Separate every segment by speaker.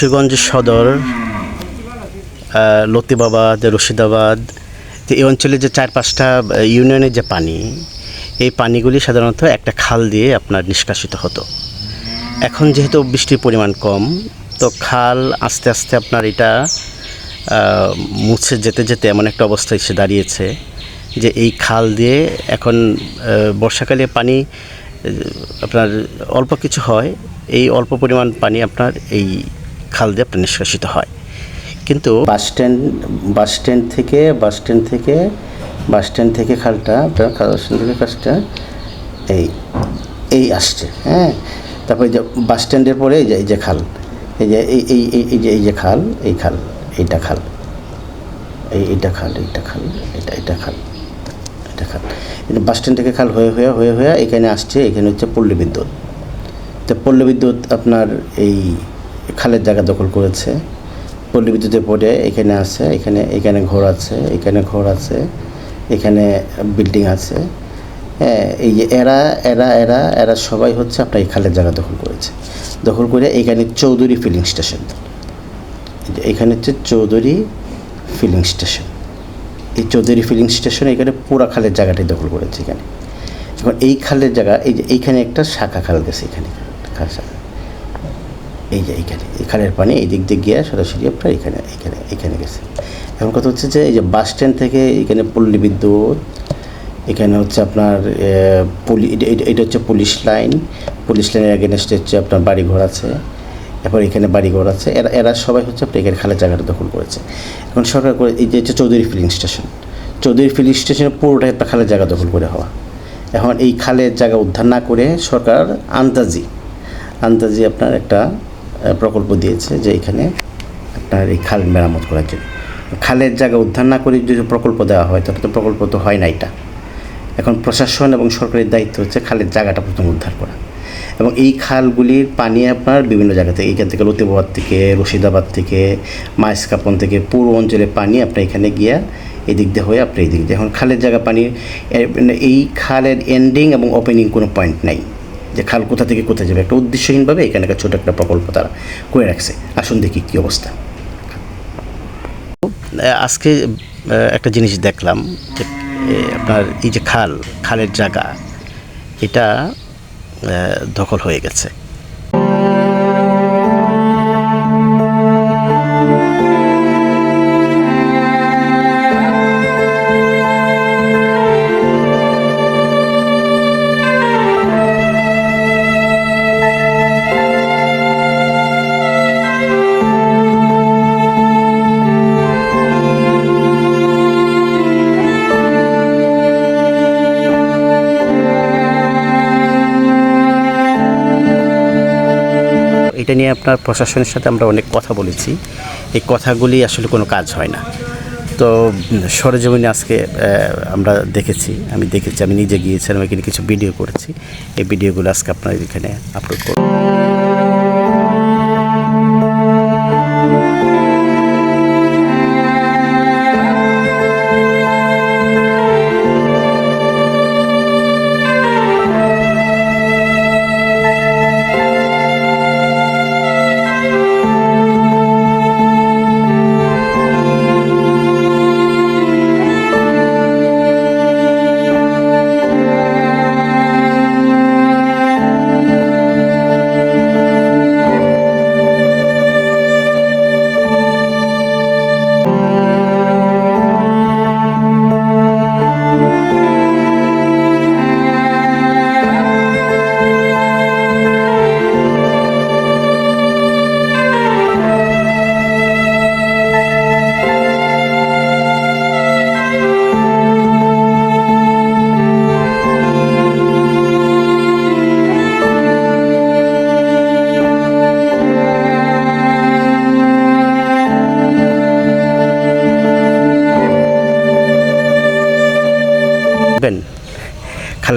Speaker 1: মুন্সিগঞ্জ সদর লতিবাবাদ, রশিদাবাদ এই অঞ্চলে যে চার পাঁচটা ইউনিয়নের যে পানি, এই পানিগুলি সাধারণত একটা খাল দিয়ে আপনার নিষ্কাশিত হতো। এখন যেহেতু বৃষ্টির পরিমাণ কম, তো খাল আস্তে আস্তে আপনার এটা মুছে যেতে যেতে এমন একটা অবস্থা এসে দাঁড়িয়েছে যে এই খাল দিয়ে এখন বর্ষাকালে পানি আপনার অল্প কিছু হয়, এই অল্প পরিমাণ পানি আপনার এই খাল দিয়ে আপনার নিষ্কাশিত হয়। কিন্তু বাস স্ট্যান্ড বাস স্ট্যান্ড থেকে, বাস স্ট্যান্ড থেকে, বাস স্ট্যান্ড থেকে খালটা, আপনার স্ট্যান্ড থেকে কাজটা এই এই আসছে হ্যাঁ? তারপরে যে বাস স্ট্যান্ডের পরে এই যে এই যে খাল, এই যে, এই এই, এই- এই যে এই যে খাল, এই খাল, এইটা খাল, এই, এইটা খাল এইটা খাল এটা এটা খাল এটা খাল। এটা বাস স্ট্যান্ড থেকে খাল হয়ে হয়ে হয়ে হয়ে এখানে আসছে, এখানে হচ্ছে পল্লী বিদ্যুৎ। তো পল্লী বিদ্যুৎ আপনার এই খালের জায়গা দখল করেছে। পল্লী বিদ্যুতের পরে এখানে আছে, এখানে এখানে ঘর আছে, এখানে ঘর আছে, এখানে বিল্ডিং আছে। হ্যাঁ এই যে এরা এরা এরা এরা সবাই হচ্ছে আপনার এই খালের জায়গা দখল করেছে। দখল করে এখানে চৌধুরী ফিলিং স্টেশন এখানে হচ্ছে চৌধুরী ফিলিং স্টেশন এই চৌধুরী ফিলিং স্টেশন এখানে পুরা খালের জায়গাটাই দখল করেছে এখানে। এখন এই খালের জায়গা, এই যে এইখানে একটা শাখা খাল গেছে এখানে। খাল এই যে এইখানে এই খালের পানি এই দিক দিয়ে গিয়ে সরাসরি আপনার এখানে এখানে এখানে গেছে। এখন কথা হচ্ছে যে এই যে বাস স্ট্যান্ড থেকে এখানে পল্লী বিদ্যুৎ, এখানে হচ্ছে আপনার পুলি, এটা- হচ্ছে পুলিশ লাইন। পুলিশ লাইনের এগেনস্টে হচ্ছে আপনার বাড়িঘর আছে। এরপর এখানে বাড়িঘর আছে। এরা এরা সবাই হচ্ছে আপনি এখানে খালের জায়গাটা দখল করেছে। এখন সরকার করে, এই যে হচ্ছে Chowdhury filling station Chowdhury filling স্টেশনের পুরোটাই একটা খালের জায়গা দখল করে হওয়া। এখন এই খালের জায়গা উদ্ধার না করে সরকার আন্দাজি আন্দাজি আপনার একটা প্রকল্প দিয়েছে যে এখানে আপনার এই খাল মেরামত করার জন্য। খালের জায়গা উদ্ধার না করে যদি প্রকল্প দেওয়া হয় তবে তো প্রকল্প তো হয় না এটা। এখন প্রশাসন এবং সরকারের দায়িত্ব হচ্ছে খালের জায়গাটা প্রথম উদ্ধার করা। এবং এই খালগুলির পানি আপনার বিভিন্ন জায়গা থেকে, এখান থেকে লতিবাবাদ থেকে রশিদাবাদ থেকে মাইসকাপন থেকে পুরো অঞ্চলে পানি আপনার এখানে গিয়া এই দিক দিয়ে হয়ে আপনি এই দিক দিয়ে। এখন খালের জায়গা পানি, এ- মানে এই খালের এন্ডিং এবং ওপেনিং কোনো পয়েন্ট নাই। যে খাল কোথা থেকে কোথায় যাবে? একটা উদ্দেশ্যহীনভাবে এখানে একটা ছোটো একটা প্রকল্প তারা করে রাখছে। আসুন দেখি কী অবস্থা। আজকে একটা জিনিস দেখলাম যে আপনার এই যে খাল, খালের জায়গা, এটা দখল হয়ে গেছে। এটা নিয়ে আপনার প্রশাসনের সাথে আমরা অনেক কথা বলেছি। এই কথাগুলি আসলে কোনো কাজ হয় না। তো, সরজমিনে আজকে আমরা দেখেছি, আমি দেখেছি, আমি নিজে গিয়েছিলাম এখানে কিছু ভিডিও করেছি। এই ভিডিওগুলো আজকে আপনার এখানে আপলোড করব।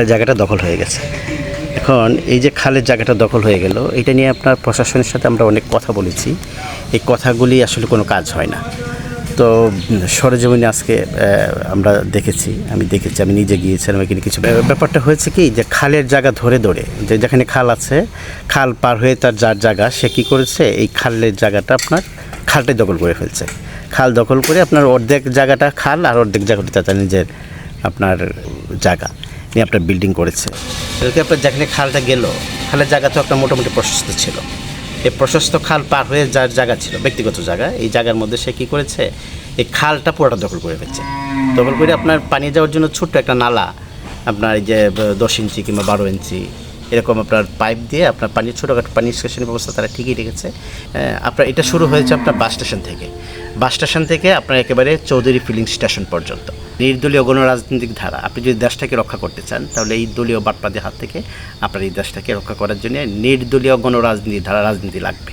Speaker 1: খালের জায়গাটা দখল হয়ে গেছে। এখন এই যে খালের জায়গাটা দখল হয়ে গেল এটা নিয়ে আপনার প্রশাসনের সাথে আমরা অনেক কথা বলেছি। এই কথাগুলি আসলে কোনো কাজ হয় না। তো সরেজমিনে আজকে আমরা দেখেছি আমি দেখেছি আমি নিজে গিয়েছিলাম এখানে কিছু ব্যাপারটা হয়েছে কি যে খালের জায়গা ধরে ধরে যে যেখানে খাল আছে খাল পার হয়ে তার যার জায়গা সে কী করেছে? এই খালের জায়গাটা আপনার খালটাই দখল করে ফেলছে। খাল দখল করে আপনার অর্ধেক জায়গাটা খাল আর অর্ধেক জায়গাটা তার নিজের আপনার জায়গা। নিয়ে আপনার বিল্ডিং করেছে যদি আপনার যেখানে খালটা গেল, খালের জায়গা তো একটা মোটামুটি প্রশস্ত ছিল। এই প্রশস্ত খাল পার হয়ে যার জায়গা ছিল, ব্যক্তিগত জায়গা, এই জায়গার মধ্যে সে কী করেছে? এই খালটা পুরোটা দখল করে ফেলছে। দখল করে আপনার পানি যাওয়ার জন্য ছোট্ট একটা নালা, আপনার এই যে দশ ইঞ্চি কিংবা বারো ইঞ্চি এরকম আপনার পাইপ দিয়ে আপনার পানি ছোটোখাটো পানি নিষ্কাশনের ব্যবস্থা তারা ঠিকই রেখেছে। আপনার এটা শুরু হয়েছে আপনার বাস স্টেশন থেকে। বাস স্টেশন থেকে আপনার একেবারে চৌধুরী ফিলিং স্টেশন পর্যন্ত। নির্দলীয় গণরাজনৈতিক ধারা। আপনি যদি দেশটাকে রক্ষা করতে চান, তাহলে এই দলীয় বাটপাদের হাত থেকে আপনার এই দেশটাকে রক্ষা করার জন্য নির্দলীয় গণরাজনীতি ধারা, রাজনীতি লাগবে।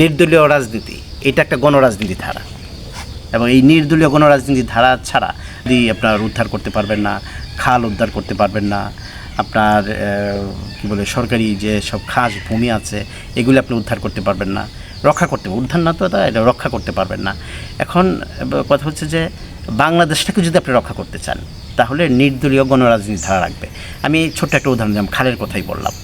Speaker 1: নির্দলীয় রাজনীতি, এটা একটা গণরাজনীতি ধারা। এবং এই নির্দলীয় গণরাজনীতির ধারা ছাড়া যদি আপনার উদ্ধার করতে পারবেন না, খাল উদ্ধার করতে পারবেন না আপনার কী বলে, সরকারি যে সব খাস ভূমি আছে, এগুলি আপনি উদ্ধার করতে পারবেন না। রক্ষা করতে উদ্ধার না তো এটা রক্ষা করতে পারবেন না। এখন কথা হচ্ছে যে, বাংলাদেশটাকে যদি আপনি রক্ষা করতে চান, তাহলে নির্দলীয় গণরাজনীতি ধারা রাখবে। আমি ছোট্ট একটা উদাহরণ দিলাম, খালের কথাই বললাম।